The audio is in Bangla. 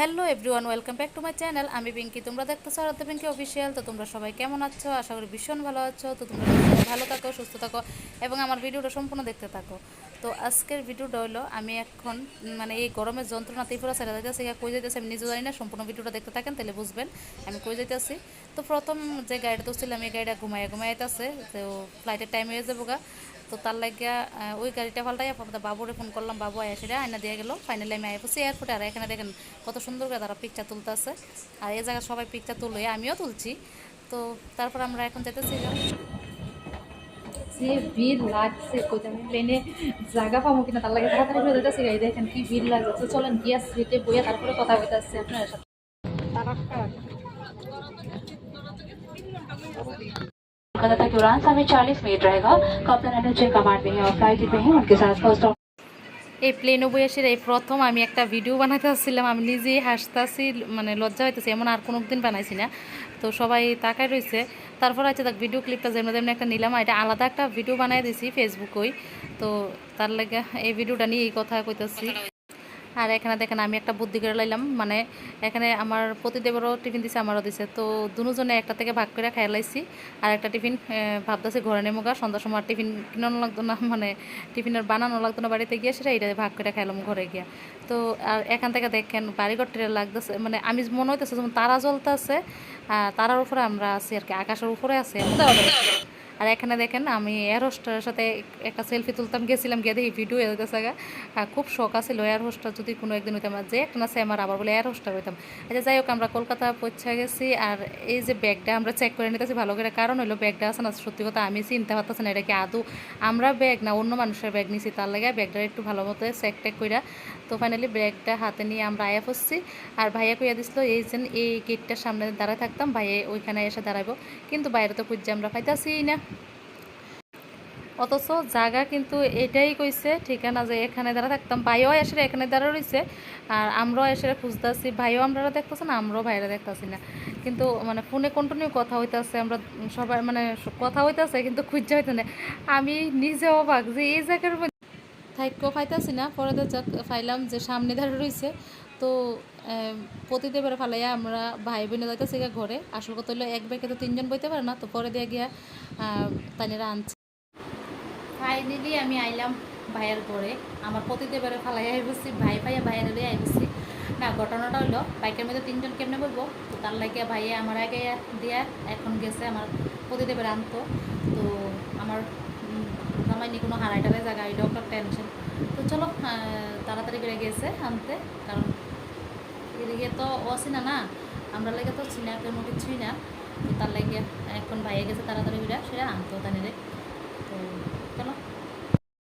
Hello everyone, welcome back to my channel. আমি পিঙ্কি, তোমরা দেখতেছো আরাধ্য পিঙ্কি অফিসিয়াল তো তোমরা সবাই কেমন আছো? আশা করি ভীষণ ভালো আছো, তো তোমরা ভালো থাকো, সুস্থ থাকো এবং আমার ভিডিওটা সম্পূর্ণ দেখতে থাকো। তো আজকের ভিডিওটা হলো, আমি এখন মানে এই গরমের যন্ত্রণা তীব্র ছেড়ে যাইতেছি কই যাইতেছি আমি নিজে জানি না, সম্পূর্ণ ভিডিওটা দেখতে থাকেন তাহলে বুঝবেন আমি কই যাইতেছি। তো প্রথম যে গাড়িটা তুলছিলাম এই গাড়িটা ঘুমায় ঘুমাইতেছে, তো ফ্লাইটের টাইম হয়ে যাব গা। তো তার লাগিয়া ওই গাড়িটা পাল্টাই বাবুরে ফোন করলাম বাবু আয়া সেটা আয়না দিয়ে গেল। ফাইনালি আমি আয়া পড়ছি এয়ারপোর্টে আর এখানে দেখেন কত সুন্দর করে তারা পিকচার তুলতেছে। আর এই জায়গায় সবাই পিকচার তুলবে আমিও তুলছি। তো তারপর আমরা এখন যেতেছি গা। যে ভিড় লাগছে আমি প্লেনে জায়গা পাবো কিনা তার লাগে তাড়াতাড়ি করে দিতেছি গাড়ি দেখেন কি ভিড় লাগছে। তো চলেন গিয়া সিটে বইয়া তারপরে কথা হইতেছে আপনার সাথে। कोलकाता तक उड़ान समय 40 मिनट रहेगा कप्तान एनएचए कमांड में है और फ्लाइट में है उनके साथ फर्स्ट এই প্লেনে বয়সের এই প্রথম আমি একটা ভিডিও বানাতে আসছিলাম আমি নিজেই হাসতাছি মানে লজ্জা হইতেছি এমন আর কোনো দিন বানাইছি না তো সবাই তাকায় রয়েছে তারপর আছে দেখ ভিডিও ক্লিপটা যেমন যেমন একটা নিলাম আর এটা আলাদা একটা ভিডিও বানাই দিছি ফেসবুকই তো তার লাগে এই ভিডিওটা নিয়ে এই কথা কইতাছি আর এখানে দেখেন আমি একটা বুদ্ধি করে লাইলাম মানে এখানে আমার প্রতিদেবেরও টিফিন দিছে, আমারও দিছে। তো দুজনে একটা থেকে ভাগ করে খাই লাইছি। আর একটা টিফিন ভাবতেছে ঘরে নেমো গা, সন্ধ্যার সময় টিফিন কিনানো লাগতো না মানে টিফিনের বানানো লাগতো না বাড়িতে গিয়ে, সেটা এটা ভাগ করে খাইলাম ঘরে গিয়া। তো, আর এখান থেকে দেখেন বাড়িঘর ট্রেন লাগতেছে মানে আমি মনে হইতেছে যেমন তারা জ্বলতেছে তারার উপরে আমরা আছি আর কি, আকাশের উপরে আছি। আর এখানে দেখেন আমি এয়ার হোস্টারের সাথে একটা সেলফি তুলতাম, গেছিলাম গিয়ে দেখি ভিডিও হইতেছে গা। খুব শখ আছিল এয়ার হোস্টার যদি কোনো একদিন হইতাম। যে একটা না আমার, আবার বলে এয়ার হোস্টার হইতাম। আচ্ছা যাই হোক, আমরা কলকাতা পৌঁছে গেছি। আর এই যে ব্যাগটা আমরা চেক করে নিতেছি, ভালো করে। কারণ হলো ব্যাগটা আছে না, সত্যি কথা আমি চিনতে পারতেছি না, এটা কি আদৌ আমরা ব্যাগ না অন্য মানুষের ব্যাগ নিছি। তার লাগে ব্যাগটা একটু ভালো মতো চেক টেক কইরা তো ফাইনালি ব্যাগটা হাতে নিয়ে আমরা আয়া পড়ছি। আর ভাইয়া কইয়া দিছিল, এই যে এই গেটটার সামনে দাঁড়ায় থাকতাম, ভাইয়া ওইখানে এসে দাঁড়াইবো। কিন্তু বাইরে তো খুঁজছে, আমরা পাইতাছি না। অথচ জায়গা কিন্তু এটাই কইছে ঠিকানা যে এখানে দাঁড়া থাকতাম ভাইও এসে এখানে দাঁড়া রইছে আর আমরাও এসে খুঁজতেছি ভাইও আমরা দেখতেছি না আমরাও ভাইরা দেখতেছি না। কিন্তু মানে ফোনে কন্টিনিউ কথা হইতাছে আমরা সবাই মানে কথা হইতাছে কিন্তু খুঁজতে হইতে না। আমি নিজেও অবাক যে এই জায়গার মধ্যে থাইক্য পাইতাছি না পরে পাইলাম যে সামনে ধারে রইছে। তো আহ, প্রতিদেবের ফালাইয়া আমরা ভাই বোনে যাইতেছি ঘরে। আসল কথা হলো এক ব্যাগে তো তিনজন বইতে পারে না তো পরে দিয়ে গিয়া তাইনেরা আনছে। ফাইনালি আমি আইলাম ভাইয়ের ঘরে। আমার প্রতিদেবের ফালাই আইবছি ভাই ভাইয়া ভাইয়ের লই আইবছি না, ঘটনাটা হলো বাইকের মধ্যে তিনজন কেমনে বলব? তো তার লাগে ভাইয়া আমার আগে দিয়া এখন গেছে আমার প্রতিদেবের আনতো। তো আমার জামাইনি কোনো হারাই টারাই জায়গা এটাও একটা টেনশন। তো চলো তাড়াতাড়ি করে গেছে আনতে, কারণ এদিকে তো অচিনা না, আমরা লাগে তো চিনা কোনো কিছুই না। তো তার লাগে এখন ভাইয়া গেছে তাড়াতাড়ি করে, সেটা আনতো তানিরে। তো চলো